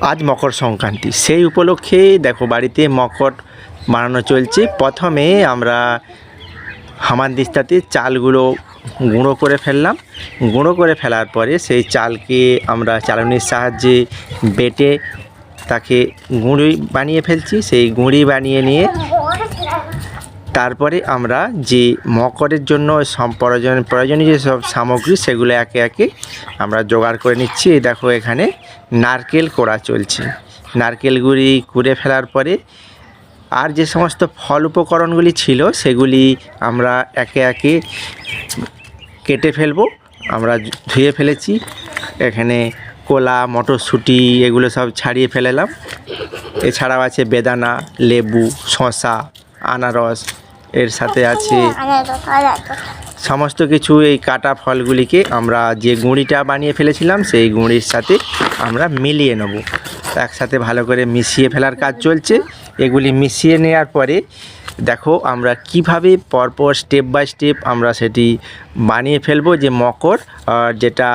আজ মকর সংক্রান্তি। সেই উপলক্ষে দেখো বাড়িতে মকর বানানো চলছে। প্রথমে আমরা হামার হামানদিস্তাতে চালগুলো গুঁড়ো করে ফেললাম। গুঁড়ো করে ফেলার পরে সেই চালকে আমরা চালনির সাহায্যে বেটে তাকে গুঁড়ি বানিয়ে ফেলছি। সেই গুঁড়ি বানিয়ে নিয়ে তারপরে আমরা যে মকরের জন্য প্রয়োজন প্রয়োজনীয় যেসব সামগ্রী, সেগুলো একে একে আমরা জোগাড় করে নিচ্ছি। এই দেখো এখানে নারকেল কোড়া চলছে। নারকেলগুলি কুড়ে ফেলার পরে আর যে সমস্ত ফল উপকরণগুলি ছিল, সেগুলি আমরা একে একে কেটে ফেলব। আমরা ধুয়ে ফেলেছি। এখানে কলা, মটরশুঁটি এগুলো সব ছাড়িয়ে ফেলেলাম। এছাড়াও আছে বেদানা, লেবু, শসা, আনারস, এর সাথে আছে সমস্ত কিছু এই কাটা ফলগুলিকে আমরা যে গুঁড়িটা বানিয়ে ফেলেছিলাম, সেই গুঁড়ির সাথে আমরা মিলিয়ে নেব। একসাথে ভালো করে মিশিয়ে ফেলার কাজ চলছে। এগুলি মিশিয়ে নেওয়ার পরে দেখো আমরা কীভাবে পরপর স্টেপ বাই স্টেপ আমরা সেটি বানিয়ে ফেলব, যে মকর যেটা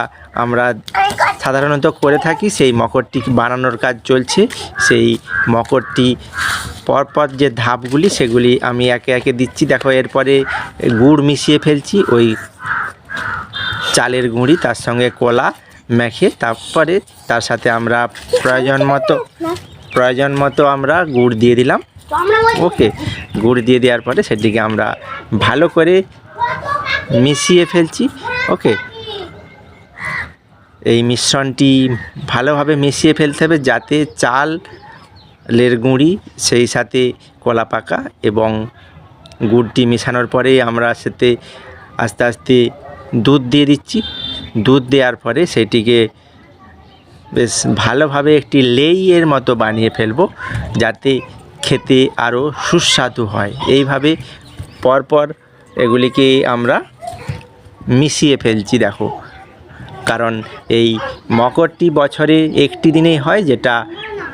আমরা সাধারণত করে থাকি, সেই মকরটি বানানোর কাজ চলছে। সেই মকরটি পরপর যে ধাপগুলি সেগুলি আমি একে একে দিচ্ছি। দেখো, এরপরে গুড় মিশিয়ে ফেলছি, ওই চালের গুঁড়ি, তার সঙ্গে কলা মেখে, তারপরে তার সাথে আমরা প্রয়োজন মতো প্রয়োজন মতো আমরা গুড় দিয়ে দিলাম। ওকে, গুড় দিয়ে দেওয়ার পরে সেটিকে আমরা ভালো করে মিশিয়ে ফেলছি। ওকে, এই মিশ্রণটি ভালোভাবে মিশিয়ে ফেলতে হবে যাতে চালের গুঁড়ি, সেই সাথে কলা পাকা এবং গুড়টি মেশানোর পরে আমরা সাথে আস্তে আস্তে দুধ দিয়ে দিচ্ছি। দুধ দেওয়ার পরে সেটিকে বেশ ভালোভাবে একটি লেইয়ের মতো বানিয়ে ফেলব, যাতে খেতে আরও সুস্বাদু হয়। এইভাবে পরপর এগুলিকে আমরা মিশিয়ে ফেলছি, দেখো। কারণ এই মকরটি বছরে একটি দিনেই হয়, যেটা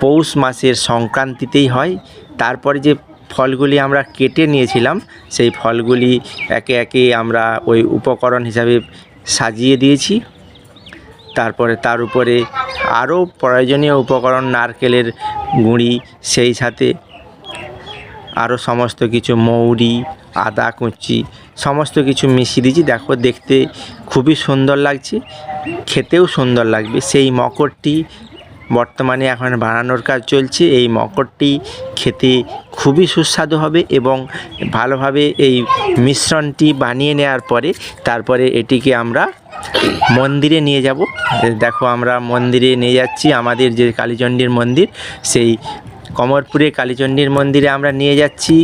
পৌষ মাসের সংক্রান্তিতেই হয়। তারপরে যে ফলগুলি আমরা কেটে নিয়েছিলাম, সেই ফলগুলি একে একে আমরা ওই উপকরণ হিসাবে সাজিয়ে দিয়েছি। তারপরে তার উপরে আরও প্রয়োজনীয় উপকরণ, নারকেলের গুঁড়ি, সেই সাথে আরও সমস্ত কিছু মৌরি, আদা কুচি, সমস্ত কিছু মিশিয়ে দিয়েছি। দেখো, দেখতে খুবই সুন্দর লাগছে, খেতেও সুন্দর লাগবে। সেই মকরটি বর্তমানে এখন বানানোর কাজ চলছে। এই মকরটি খেতে খুবই সুস্বাদু হবে এবং ভালোভাবে এই মিশ্রণটি বানিয়ে নেওয়ার পরে তারপরে এটিকে আমরা মন্দিরে নিয়ে যাব। দেখো আমরা মন্দিরে নিয়ে যাচ্ছি। আমাদের যে কালীচণ্ডীর মন্দির, সেই কমরপুরে কালীচণ্ডীর মন্দিরে আমরা নিয়ে যাচ্ছি।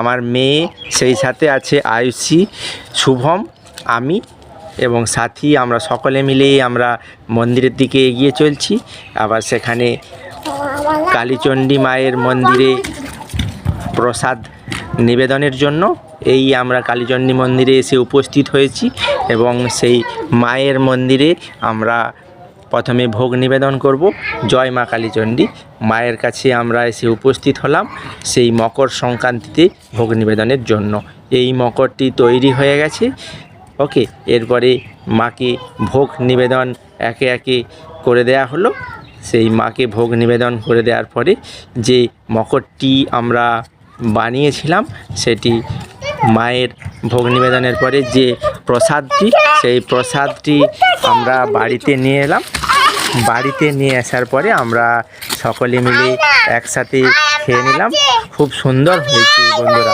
আমার মেয়ে, সেই সাথে আছে আয়ুষী, শুভম, আমি এবং সাথী, আমরা সকলে মিলেই আমরা মন্দিরের দিকে এগিয়ে চলছি। আবার সেখানে কালীচণ্ডী মায়ের মন্দিরে প্রসাদ নিবেদনের জন্য এই আমরা কালীচণ্ডী মন্দিরে এসে উপস্থিত হয়েছি এবং সেই মায়ের মন্দিরে আমরা প্রথমে ভোগ নিবেদন করব। জয় মা কালীচণ্ডী। মায়ের কাছে আমরা এসে উপস্থিত হলাম সেই মকর সংক্রান্তিতে ভোগ নিবেদনের জন্য। এই মকরটি তৈরি হয়ে গেছে। ওকে, এরপরে মাকে ভোগ নিবেদন একে একে করে দেয়া হলো। সেই মাকে ভোগ নিবেদন করে দেওয়ার পরে যে মকরটি আমরা বানিয়েছিলাম, সেটি মায়ের ভোগ নিবেদনের পরে যে প্রসাদটি, সেই প্রসাদটি আমরা বাড়িতে নিয়ে এলাম। বাড়িতে নিয়ে আসার পরে আমরা সকলে মিলে একসাথে খেয়ে নিলাম। খুব সুন্দর হয়েছে বন্ধুরা।